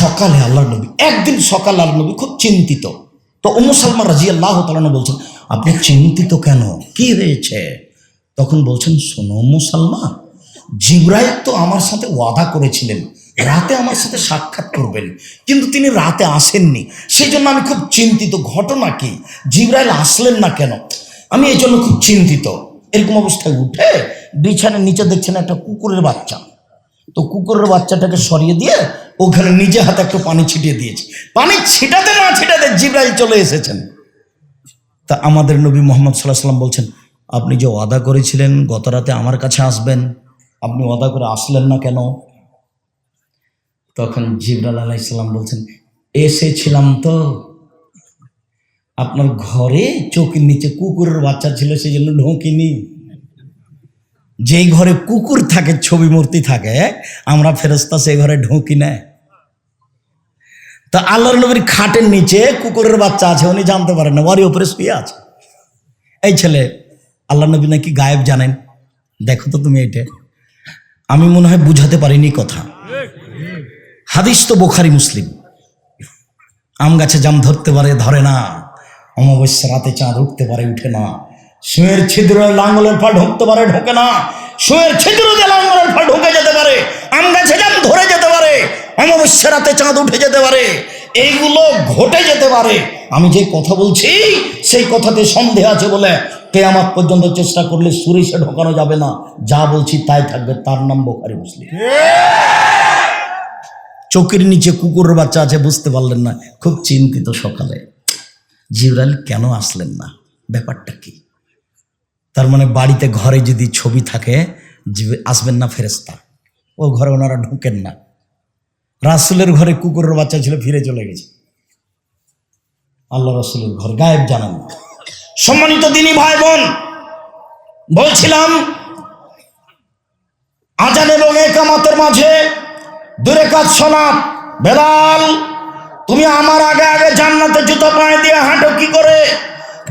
সকালে আল্লাহ নবী, একদিন সকালে আল্লাহ নবী খুব চিন্তিত। তো উম্মু সালমা রাজি আল্লাহ তালানো বলছেন, আপনি চিন্তিত কেন? কি হয়েছে? তখন বলছেন, শোনো উম্মু সালমা জিব্রাইল তো আমার সাথে ওয়াদা করেছিলেন, রাতে আমার সাথে সাক্ষাৎ করবেন, কিন্তু তিনি রাতে আসেননি। সেই জন্য আমি খুব চিন্তিত, ঘটনা কি? জিব্রাইল আসলেন না কেন? আমি এই জন্য খুব চিন্তিত। এরকম অবস্থায় উঠে বিছানার নিচে দেখছেন একটা কুকুরের বাচ্চা। তো কুকুরের বাচ্চাটাকে সরিয়ে দিয়ে ওখানে নিজে হাতে একটু পানি ছিটিয়ে দিয়েছে। পানি ছিটাতে না ছিটাতে জিব্রাইল চলে এসেছেন। তা আমাদের নবী মোহাম্মদ সাল্লাহ সাল্লাম বলছেন, আপনি যে ওয়াদা করেছিলেন, গত রাতে আমার কাছে আসবেন। আপনি ওয়াদা করে আসলেন না কেন? তখন জিবরাল আলাইসাল্লাম বলছেন, এসেছিলাম তো। আপনার ঘরে চোখের নিচে কুকুরের বাচ্চা ছিল সেই জন্য ঢোকিনি। যেই ঘরে কুকুর থাকে, ছবি মূর্তি থাকে, আমরা ফেরস্তা সেই ঘরে ঢুকি না। তা আল্লাহর নবীর খাটের নিচে কুকুরের বাচ্চা আছে, উনি জানতে পারেন না, ওরই উপরে শুয়ে আছে। এই ছেলে, আল্লাহ নবী নাকি গায়েব জানেন? দেখো তো তুমি এটা। আমি মনে হয় বুঝাতে পারিনি কথা। হাদিস তো বোখারি মুসলিম। আম গাছে জাম ধরতে পারে, ধরে না। অমাবস্যা রাতে চাঁদ উঠতে পারে, উঠে না। শুয়ের ছিদ্র লাঙ্গলের ফল ঢুকতে পারে, ঢোকে না। শুয়ের ছিদ্র দিয়ে লাঙ্গলের ফল ঢুকে যেতে পারে, আম গাছে জাম ধরে যেতে পারে অমাবস্যা রাতে চাঁদ উঠে যেতে পারে, এইগুলো ঘটে যেতে পারে। আমি যে কথা বলছি, সেই কথাতে সন্দেহ আছে বলে কেয়ামাত পর্যন্ত চেষ্টা করলে সুরিশে ঢোকানো যাবে না। যা বলছি তাই থাকবে, তার নাম বোখারি মুসলিম। চোখের নিচে কুকুরের বাচ্চা আছে, বুঝতে পারলেন না। খুব চিন্তিত সকালে। জিবরাইল কেন আসলেন না? ব্যাপারটা কি? তার মানে বাড়িতে ঘরে যদি ছবি থাকে আসবেন না ফেরেস্তা ও ঘরে ওনারা ঢুকেন না। রাসুলের ঘরে কুকুরের বাচ্চা ছিল, ফিরে চলে গেছে। আল্লাহ রাসুলের ঘর গায়েব জানান। সম্মানিত দিনী ভাই বোন বলছিলাম, আজান এবং একামাতের মাঝে দূরে কাজ সলাপ বেলাল, তুমি আমার আগে আগে জান্নাতে জুতো পায়ে দিয়ে হাঁটো, কি করে?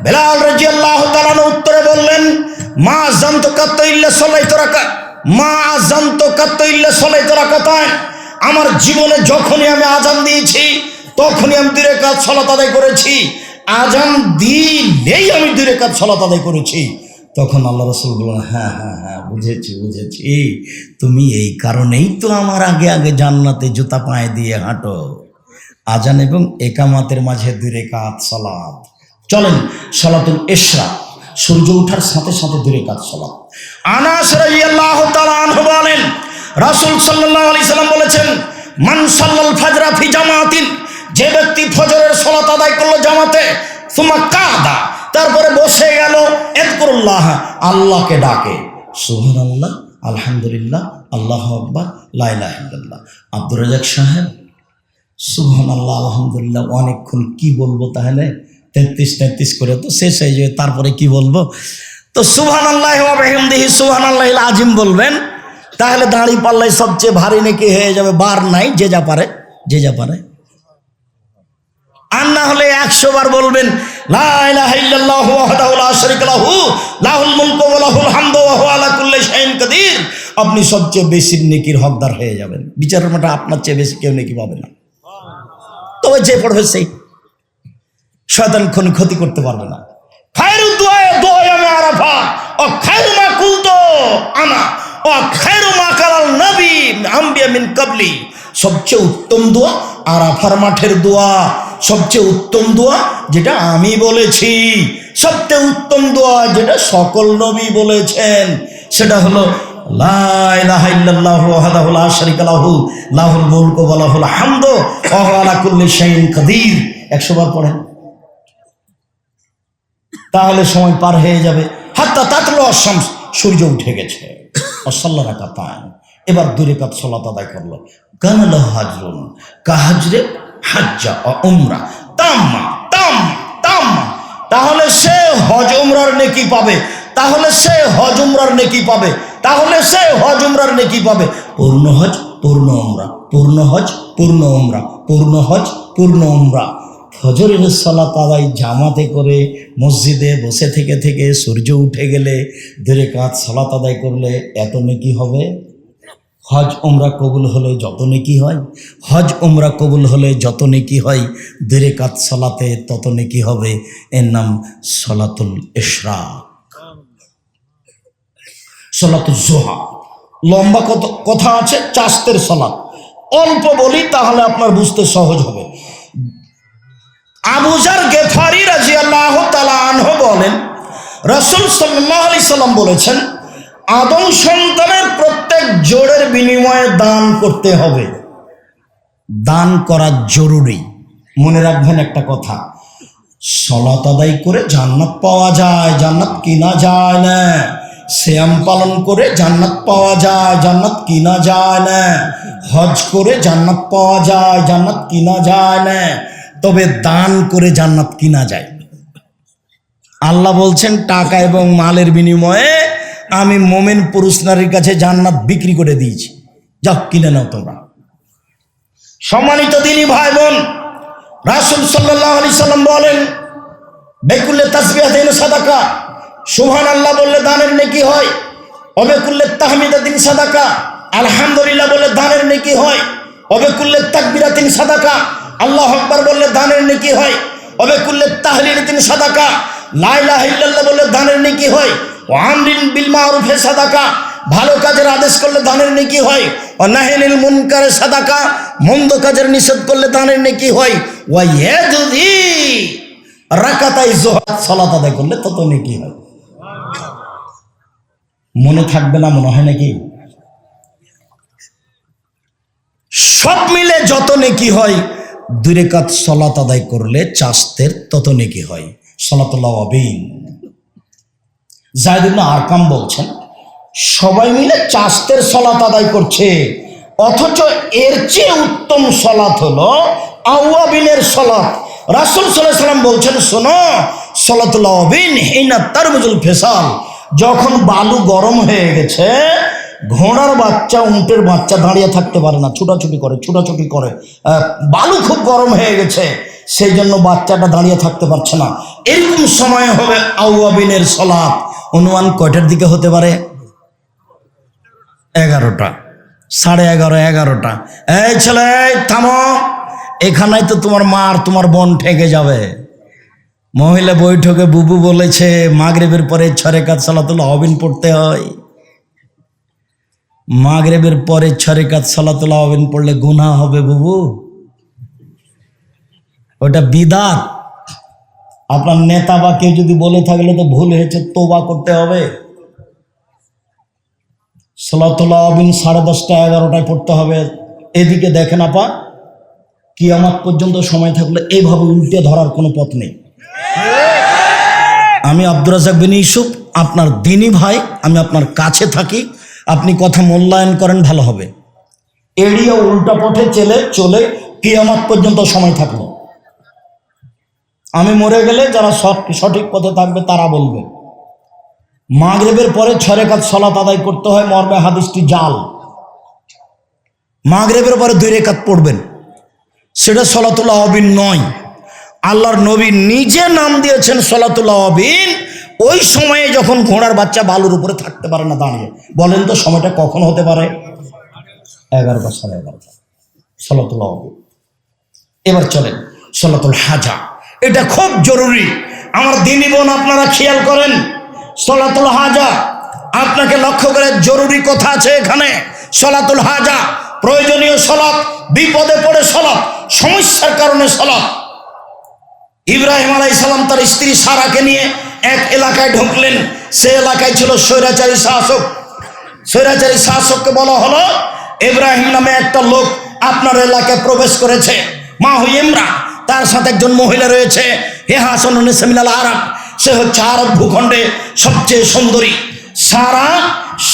বেলাল রাজি আল্লাহ তালানো উত্তরে বললেন, মা জান্ত কাত্ত ইল্লে সলাই তোরা মা জান্ত কাত্ত ইল্লে সলাই তোরা কথায় আমার জীবনে যখনই আমি আজান দিয়েছি, তখনই আমি দূরে কাজ সলাত আদায় করেছি। আজান দিলেই আমি দূরে কাজ সলাত আদায় করেছি। তখন আল্লাহ রসুল বললেন হ্যাঁ হ্যাঁ হ্যাঁ বুঝেছি বুঝেছি। তুমি এই কারণেই তো আমার আগে আগে জান্নাতে জুতা পায়ে দিয়ে হাঁটো। আজান এবং একামাতের মাঝে দূরে কাজ সলাপ চলেন, সলাতুল এশরা সূর্য ওঠার সাথে সাথে দূরে কাজ সলাপ আনাস রাদিয়াল্লাহু তাআলা বলেন রাসূল সাল্লাল্লাহু আলাইহি সাল্লাম বলেছেন, মান সাল্লাল ফাজরা ফি জামাতিন যে ব্যক্তি ফজরের সালাত আদায় করল জামাতে সুমা কাদা তারপরে বসে গেল, এদকুরুল্লাহ আল্লাহকে ডাকে। সুহান আল্লাহ আলহামদুলিল্লাহ, আল্লাহ আকবর লাইলাহ আব্দুর রাজাক সাহেব সুহান আল্লাহ আলহামদুলিল্লাহ অনেকক্ষণ কি বলব তাহলে? তেত্রিশ তেত্রিশ করে তো শেষ হয়ে যাবে, তারপরে কি বলব? তো সুহান আল্লাহ সুহান আল্লাহ আজিম বলবেন তাহলে দাঁড়ি পাল্লাই সবচেয়ে ভারী নাকি হয়ে যাবে বার নাই, যে যা পারে, যে যা পারে। আর না হলে একশো বার বলবেন আপনি সবচেয়ে বেশি নেকির হকদার হয়ে যাবেন। বিচারের মাঠে আপনার চেয়ে বেশি কেউ নেকি পাবে না। তবে যে পড়বে সেই। শয়তান কোন ক্ষতি করতে পারবে না। খায়রু মা আরাফা ও খায়রু মা কুলতু আনা। সবচেয়ে উত্তম দোয়া আরাফার মাঠের দোয়া। সবচেয়ে উত্তম দোয়া যেটা আমি বলেছি। সবচেয়ে উত্তম দোয়া যেটা সকল নবী বলেছেন, সেটা হলো 100 বার পড়েন। তাহলে সময় পার হয়ে যাবে। হাত্তা তাতলো সূর্য উঠে গেছে। অসাল্লা রাখা পান এবার দূরে কাত সলাত আদায় করল। কানাল হাজরুন কাহাজরে হাজ্জা ও উমরা। তাম্মা তাম তাম্মা। তাহলে সে হজ উমরার নেকি পাবে। তাহলে সে হজ উমরার নেকি পাবে। তাহলে সে হজ উমরার নেকি পাবে। পূর্ণ হজ, পূর্ণ উমরা। পূর্ণ হজ, পূর্ণ উমরা। পূর্ণ হজ, পূর্ণ উমরা। ফজরের সালাত আদায় জামাতে করে মসজিদে বসে থেকে থেকে সূর্য উঠে গেলে দূরে কাজ সালাত আদায় করলে এত নেকি হবে? হজ উমরা কবুল হলে যত নেকি হয়? হজ উমরা কবুল হলে যত নেকি হয় দূরে কাত সলাতে তত নেকি হবে। এর নাম সলাতুল ইশরা সলাতুল জোহা। লম্বা কত কথা আছে, চাস্তের সলাত। অল্প বলি, তাহলে আপনার বুঝতে সহজ হবে। আবুজার গেফারি রাজি আল্লাহ আনহ বলেন, রসুল সাল্লাহ আলি সাল্লাম বলেছেন, আদম সন্তানের প্রত্যেক জোরের বিনিময়ে দান করতে হবে। দান করা জরুরি। মনে রাখবেন একটা কথা সলাত আদায় করে জান্নাত পাওয়া যায়, জান্নাত কিনা যায় না। শ্যাম পালন করে জান্নাত পাওয়া যায়, জান্নাত কিনা যায় না। হজ করে জান্নাত পাওয়া যায়, জান্নাত কিনা যায় না। তবে দান করে জান্নাত কিনা যায়। আল্লাহ বলছেন, টাকা এবং মালের বিনিময়ে আমি মোমেন পুরুষ নারীর কাছে জান্নাত বিক্রি করে দিয়েছি। যাও কিনে নাও তোমরা। সম্মানিত দিনী ভাই বোন রাসুল সাল্লাহ আলি সাল্লাম বলেন, বেকুল্লে তাসবিয়া দিন সাদাকা। সুহান আল্লাহ বললে দানের নেকি হয়, অবেকুল্লে তাহমিদা দিন সাদাকা। আলহামদুলিল্লাহ বললে দানের নেকি হয়, অবেকুল্লে তাকবিরা দিন সাদাকা। আল্লাহ আকবার বললে দানের নেকি হয় অবেকুল্লে তাহলিল দিন সাদাকা লাইলাহ ইল্লাল্লাহ বললে দানের নেকি হয়, ও আমরিন বিল মারুফে সাদাকা, ভালো কাজের আদেশ করলে দানের নেকি হয়, ও নাহেনিল মুনকারে সাদাকা, মন্দ কাজের নিষেধ করলে দানের নেকি হয় ও ওয়া যদি রাকাতাই জোহাত সলাত আদায় করলে তত নেকি হয়। মনে থাকবে না, মনে হয় নাকি? সব মিলে যত নেকি হয় দূরে কাত সলাত আদায় করলে চাস্তের তত নেকি হয় জায়দুল্লাহ আরকাম বলছেন, সবাই মিলে চাস্তের সলাত আদায় করছে, অথচ এর চেয়ে উত্তম সলাত হলো আউয়াবিনের সলাত। রাসুল সাল্লাহ সাল্লাম বলছেন, শোনো, সলাতুল্লাহ অবিন হিনা তারবুজুল ফেসাল, যখন বালু গরম হয়ে গেছে ঘোড়ার বাচ্চা, উঁটের বাচ্চা দাঁড়িয়ে থাকতে পারে না, ছুটাছুটি করে ছুটাছুটি করে। বালু খুব গরম হয়ে গেছে, সেই জন্য বাচ্চাটা দাঁড়িয়ে থাকতে পারছে না। এরকম সময় হবে আউয়াবিনের সলাপ অনুমান কয়টার দিকে হতে পারে? এগারোটা। সাড়ে এগারো, এগারোটা। এই ছেলে থামো। এখানেই তো তোমার মা আর তোমার বোন ঠেকে যাবে। মহিলা বৈঠকে বুবু বলেছে, মাগরেবের পরে ছরে কাজ সালাতুল হবিন পড়তে হয়। মাগরেবের পরে ছরে কাজ সালাতুল হবিন পড়লে গুনাহ হবে বুবু? ওটা বিদাত। আপনার নেতা বা কেউ যদি বলে থাকলে তো ভুল হয়েছে, তোবা করতে হবে। সালাতুল্লাহ আবিন সাড়ে দশটা, এগারোটায় পড়তে হবে। এদিকে দেখেন আপা, কিয়ামাত পর্যন্ত সময় থাকলে এইভাবে উল্টে ধরার কোনো পথ নেই। আমি আব্দুর রাজাক বিন ইউসুফ, আপনার দিনী ভাই, আমি আপনার কাছে থাকি। আপনি কথা মূল্যায়ন করেন, ভালো হবে। এড়িয়ে উল্টা পথে চলে চলে কিয়ামাত পর্যন্ত সময় থাকল। আমি মরে গেলে যারা সঠিক পথে থাকবে, তারা বলবে, মাগরেবের পরে ছরে কাজ সলাত আদায় করতে হয় মর্মে হাদিসটি জাল। মাগরেবের পরে দুই রেখাত পড়বেন। সেটা সলাতুল্লাহ অবিন নয়। আল্লাহর নবী নিজে নাম দিয়েছেন সলাতুল্লাহ অবিন ওই সময়ে যখন ঘোড়ার বাচ্চা বালুর উপরে থাকতে পারে না দাঁড়িয়ে, বলেন তো সময়টা কখন হতে পারে? এগারোটা সাড়ে এগারোটা অবিন এবার চলেন, সলাতুল হাজা। এটা খুব জরুরি। আমার দিনী বোন, আপনারা খেয়াল করেন, সলাতুল হাজা, আপনাকে লক্ষ্য করে জরুরি কথা আছে এখানে। সলাতুল হাজা, প্রয়োজনীয় সলাপ বিপদে পড়ে সলাপ সমস্যার কারণে সলাপ ইব্রাহিম আলাই সালাম তার স্ত্রী সারাকে নিয়ে এক এলাকায় ঢুকলেন সে এলাকায় ছিল স্বৈরাচারী শাসক। স্বৈরাচারী শাসককে বলা হলো, ইব্রাহিম নামে একটা লোক আপনার এলাকায় প্রবেশ করেছে। মা হুইমরা তার সাথে একজন মহিলা রয়েছে। হে হাসন সেমিনাল আরব, সে হচ্ছে আরব ভূখণ্ডে সবচেয়ে সুন্দরী। সারা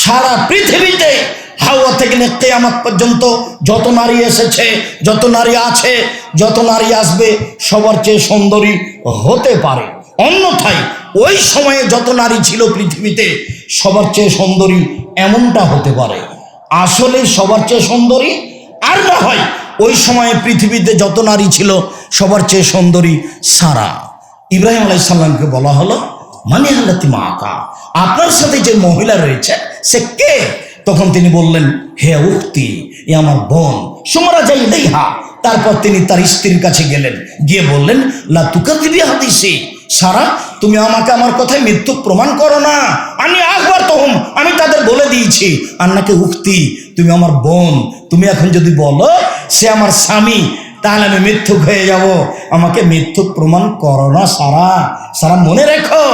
সারা পৃথিবীতে হাওয়া থেকে নিয়ে আমার পর্যন্ত যত নারী এসেছে, যত নারী আছে, যত নারী আসবে, সবার চেয়ে সুন্দরী হতে পারে। অন্যথায় ওই সময়ে যত নারী ছিল পৃথিবীতে, সবার চেয়ে সুন্দরী এমনটা হতে পারে। আসলে সবার চেয়ে সুন্দরী আর না হয়, ওই সময়ে পৃথিবীতে যত নারী ছিল, সবার চেয়ে সুন্দরী সারা। ইব্রাহিম আলাইসাল্লামকে বলা হলো মানে হালাতি মা আকা আপনার সাথে যে মহিলা রয়েছে, সে কে? তখন তিনি বললেন, হে উক্তি, এ আমার বোন, সুমরা যাই দেইহা তারপর তিনি তার স্ত্রীর কাছে গেলেন, গিয়ে বললেন, লা তুকা দিবি হাদিসি। সারা, তুমি আমাকে আমার কথায় মৃত্যু প্রমাণ করো না। আমি একবার তহম, আমি তাদের বলে দিয়েছি। আন্নাকে উক্তি, তুমি আমার বোন, তুমি এখন যদি বলো সে আমার স্বামী, তাহলে আমি মিথ্যুক হয়ে যাব। আমাকে মিথ্যুক প্রমাণ করো না সারা। সারা মনে রেখো,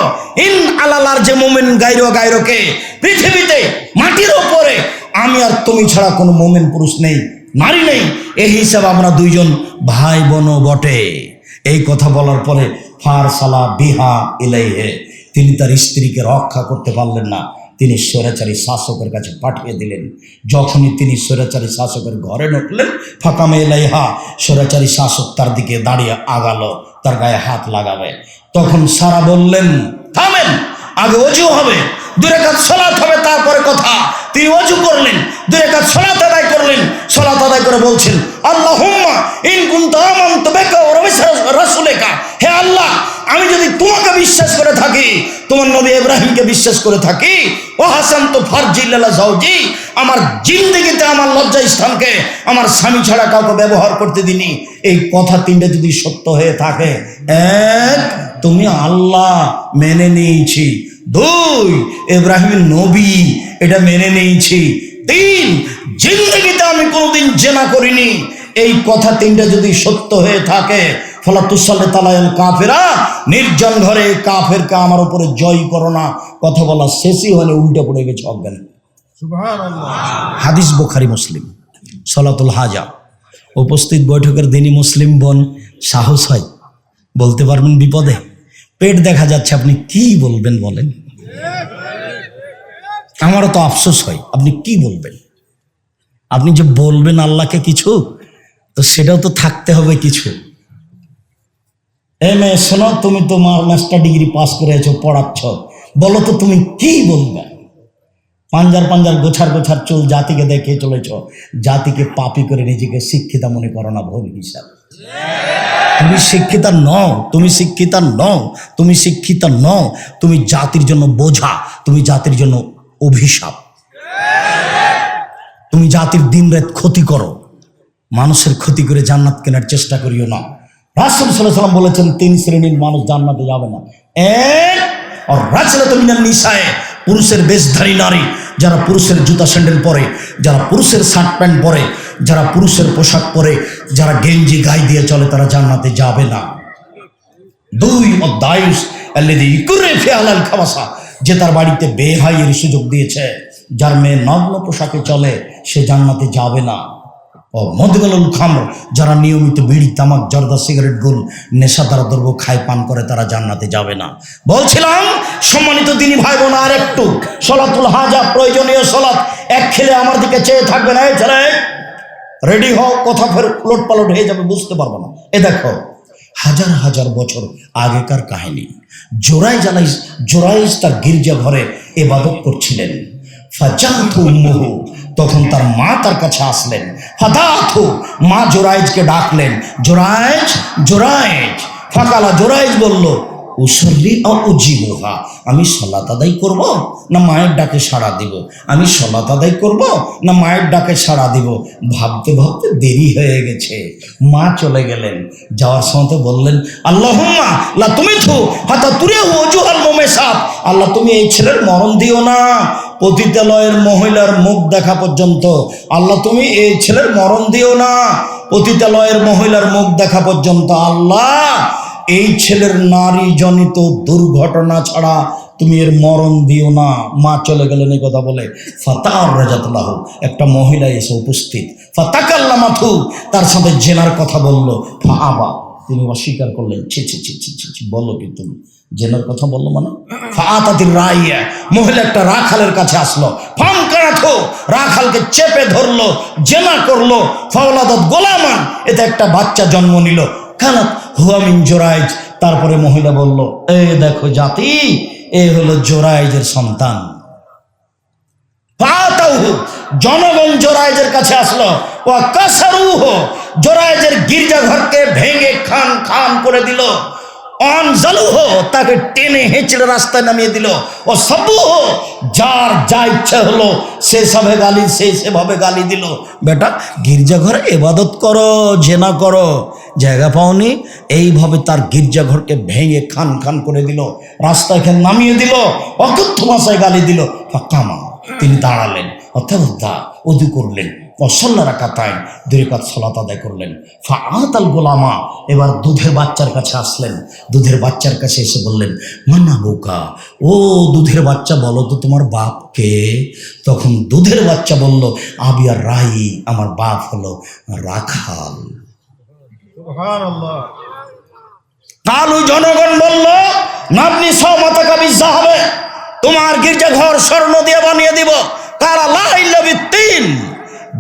ইন আলালার যে মোমেন গাইরো গাইরোকে পৃথিবীতে মাটির ওপরে, আমি আর তুমি ছাড়া কোনো মোমেন পুরুষ নেই, নারী নেই। এই হিসাবে আমরা দুইজন ভাই বোন বটে। এই কথা বলার পরে ফার সালা বিহা ইলাইহে তিনি তার স্ত্রীকে রক্ষা করতে পারলেন না। তিনি স্বৈরাচারী শাসকের কাছে পাঠিয়ে দিলেন। যখনই তিনি স্বৈরাচারী শাসকের ঘরে ঢুকলেন ফাঁকামে এলাইহা স্বৈরাচারী শাসক তার দিকে দাঁড়িয়ে আগালো, তার গায়ে হাত লাগাবে। তখন সারা বললেন, থামেন, আগে অজু হবে দূরে কাজ সলাৎ হবে, তারপরে কথা। তিনি অজু করলেন দূরে কাজ সলাৎ আদায় করলেন সলাৎ আদায় করে বলছেন আল্লাহ হুম্মা ইন হে আল্লাহ, আমি যদি তোমাকে বিশ্বাস করে থাকি, তোমার নবী ইব্রাহিমকে বিশ্বাস করে থাকি, ও হাসান তো ফারজিল্লা জাউজি আমার জিন্দগিতে, আমার লজ্জা স্থানকে, আমার স্বামী ছাড়া কাউকে ব্যবহার করতে দিনি এই কথা তিনটে যদি সত্য হয়ে থাকে, এক, তুমি আল্লাহ মেনে নিয়েছি দুই ইব্রাহিমের নবী এটা মেনে নিয়েছি। তিন জিন্দগিতে আমি কোনোদিন জেনা করিনি। এই কথা তিনটা যদি সত্য হয়ে থাকে ফলাতুসাল্লে তালায়াল কাফেরা নির্জন ঘরে কাফেরকে আমার উপরে জয় করো না। কথা বলা শেষই হলে উল্টে পড়ে গেছে অজ্ঞান। হাদিস বোখারি মুসলিম। সলাতুল হাজা। উপস্থিত বৈঠকের দিনই মুসলিম বোন সাহস হয়। বলতে পারবেন বিপদে। পেট দেখা যাচ্ছে, আপনি কি বলবেন বলেন? আমারও তো আফসোস হয়, আপনি কি বলবেন? আপনি যে বলবেন আল্লাহকে কিছু, তো সেটাও তো থাকতে হবে কিছু। এম এ শোনো, তুমি তোমার মাস্টার ডিগ্রি পাস করেছ, পড়াচ্ছ। বলো তো তুমি কি বলবে? পাঞ্জার পাঞ্জার গোছার গোছার চুল জাতিকে দেখে চলেছ। জাতিকে পাপি করে নিজেকে শিক্ষিতা মনে করো না, ভুল হিসাব। তুমি শিক্ষিতা নও, তুমি শিক্ষিতা নও, তুমি শিক্ষিতা নও, তুমি জাতির জন্য বোঝা, তুমি জাতির জন্য অভিশাপ। তুমি জাতির দিন রাত ক্ষতি করো, মানুষের ক্ষতি করে জান্নাত কেনার চেষ্টা করিও না। রাসুল সাল্লাম বলেছেন, তিন শ্রেণির মানুষ জান্নাতে যাবে না। এক নিশায় পুরুষের বেশধারী নারী, যারা পুরুষের জুতা স্যান্ডেল পরে, যারা পুরুষের শার্ট প্যান্ট পরে যারা পুরুষের পোশাক পরে, যারা গেঞ্জি গায়ে দিয়ে চলে, তারা জান্নাতে যাবে না। দুই অধ্যায়ুষ ফেয়ালাল খাবাসা, যে তার বাড়িতে বেহাইয়ের সুযোগ দিয়েছে, যার মেয়ে নগ্ন পোশাকে চলে, সে জান্নাতে যাবে না। ও মদগলুল খামর, যারা নিয়মিত বিড়ি, তামাক, জর্দা, সিগারেট, গুল নেশাদার দ্রব্য খায়, পান করে, তারা জান্নাতে যাবে না। বলছিলাম, সম্মানিত দিনী ভাই বোন আর একটু সলাতুল হাজা, প্রয়োজনীয় সলাত এক খেলে আমার দিকে চেয়ে থাকবে না ছেলে। রেডি হও, কথা ফের উলট পালট হয়ে যাবে, বুঝতে পারব না। এ দেখো, হাজার হাজার বছর আগেকার কাহিনী। জোরাই জালাই জোরাইজ তার গির্জা ঘরে এবাদত করছিলেন। তখন তার মা তার কাছে আসলেন। ফাদাথু মা জোরাইজকে ডাকলেন। জোরাইজ জোরাইজ ফাকালা জোরাইজ বলল উসল্লি উজিবুহা। আমি সলাত আদায় করব, না মায়ের ডাকে সাড়া দিব? আমি সলাত আদায় করব, না মায়ের ডাকে সাড়া দিব? ভাবতে ভাবতে দেরি হয়ে গেছে। মা চলে গেলেন। যাওয়ার সময় তো বললেন আল্লাহ লা তুমি থু হাতা তুরে অজুহাল মোমে সাপ আল্লাহ, তুমি এই ছেলের মরণ দিও না। পতিতালয়ের মহিলার মুখ দেখা পর্যন্ত, আল্লাহ, তুমি এই ছেলের মরণ দিও না। পতিতালয়ের মহিলার মুখ দেখা পর্যন্ত, আল্লাহ এই ছেলের নারী জনিত দুর্ঘটনা ছাড়া তুমি এর মরণ দিও না। মা চলে গেলেন এই কথা বলে। ফাতার রাজাতুল্লাহ, একটা মহিলা এসে উপস্থিত। ফাতাকাল্লা মাথু তার সাথে জেনার কথা বলল। ফা আবা তিনি অস্বীকার করলেন। ছি ছি ছি ছি ছি বলো কি তুমি? জেনার কথা বলল মানে? ফাতাতির রাইয়া, মহিলা একটা রাখালের কাছে আসলো। ফাম কারাথো রাখালকে চেপে ধরলো, জেনা করল। ফাওলাদত গোলামান, এতে একটা বাচ্চা জন্ম নিল। খালাত হুয়ামিন জোরাইজ। তারপরে মহিলা বলল, এ দেখো জাতি, এ হলো জোরাইজের সন্তান। জনগণ জোরাইজের কাছে আসলো। ও কাসারুহ, জোরাইজের গির্জাঘরকে ভেঙে খান খান করে দিল। অন জালু হো তাকে টেনে হেঁচড়ে রাস্তায় নামিয়ে দিল। ও সবু হো যার যা ইচ্ছা হলো, সে সবে গালি, সে সেভাবে গালি দিল। বেটা, গির্জাঘরে এবাদত করো, জেনা করো। জায়গা পাওনি। এইভাবে তার গির্জাঘরকে ভেঙে খান খান করে দিল রাস্তায় নামিয়ে দিল, অকথ্য ভাষায় গালি দিল। কামা তিনি দাঁড়ালেন, অর্থাৎ উদু করলেন অসল্লা রাখাতায় দুই কাজ সলাত আদায় করলেন। ফাআতাল গোলামা, এবার দুধের বাচ্চার কাছে আসলেন। দুধের বাচ্চার কাছে এসে বললেন, মান্না বোকা, ও দুধের বাচ্চা বলো তো তোমার বাপ কে? তখন দুধের বাচ্চা বলল আবিয়ার রাই আমার বাপ হলো রাখাল। কালু জনগণ বলল, নাতনি সমাতা কাবিজা হবে। তোমার গির্জাঘর স্বর্ণ দিয়ে বানিয়ে দিব। কারা লাইল্লাবি তিন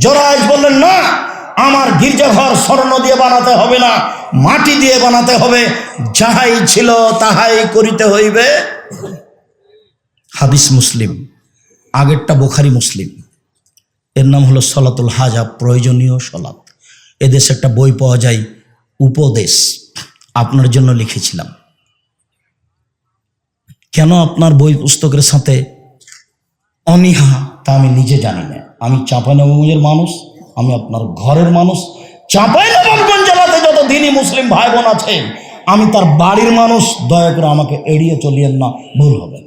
জোরাইজ বললেন, না, আমার গির্জাঘর স্বর্ণ দিয়ে বানাতে হবে না, মাটি দিয়ে বানাতে হবে। যাহাই ছিল তাহাই করিতে হইবে। হাদিস মুসলিম, আগেরটা বোখারি মুসলিম। এর নাম হলো সলাতুল হাজা, প্রয়োজনীয় সলাত এদেশে একটা বই পাওয়া যায় উপদেশ আপনার জন্য লিখেছিলাম। কেন আপনার বই পুস্তকের সাথে অনীহা তা আমি নিজে জানি না। আমি চাঁপাইনবাবগঞ্জের মানুষ, আমি আপনার ঘরের মানুষ। চাঁপাইনবাবগঞ্জ জেলাতে যত দিনই মুসলিম ভাই বোন আছে, আমি তার বাড়ির মানুষ, দয়া করে আমাকে এড়িয়ে চলিয়েন না, ভুল হবে।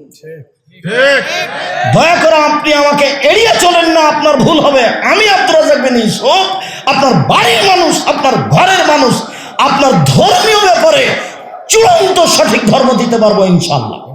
দয়া করে আপনি আমাকে এড়িয়ে চলেন না, আপনার ভুল হবে। আমি আব্দুল রাজাক বিন ইউসুফ, আপনার বাড়ির মানুষ, আপনার ঘরের মানুষ আপনার ধর্মীয় ব্যাপারে চূড়ান্ত সঠিক ধর্ম দিতে পারব ইনশাল্লাহ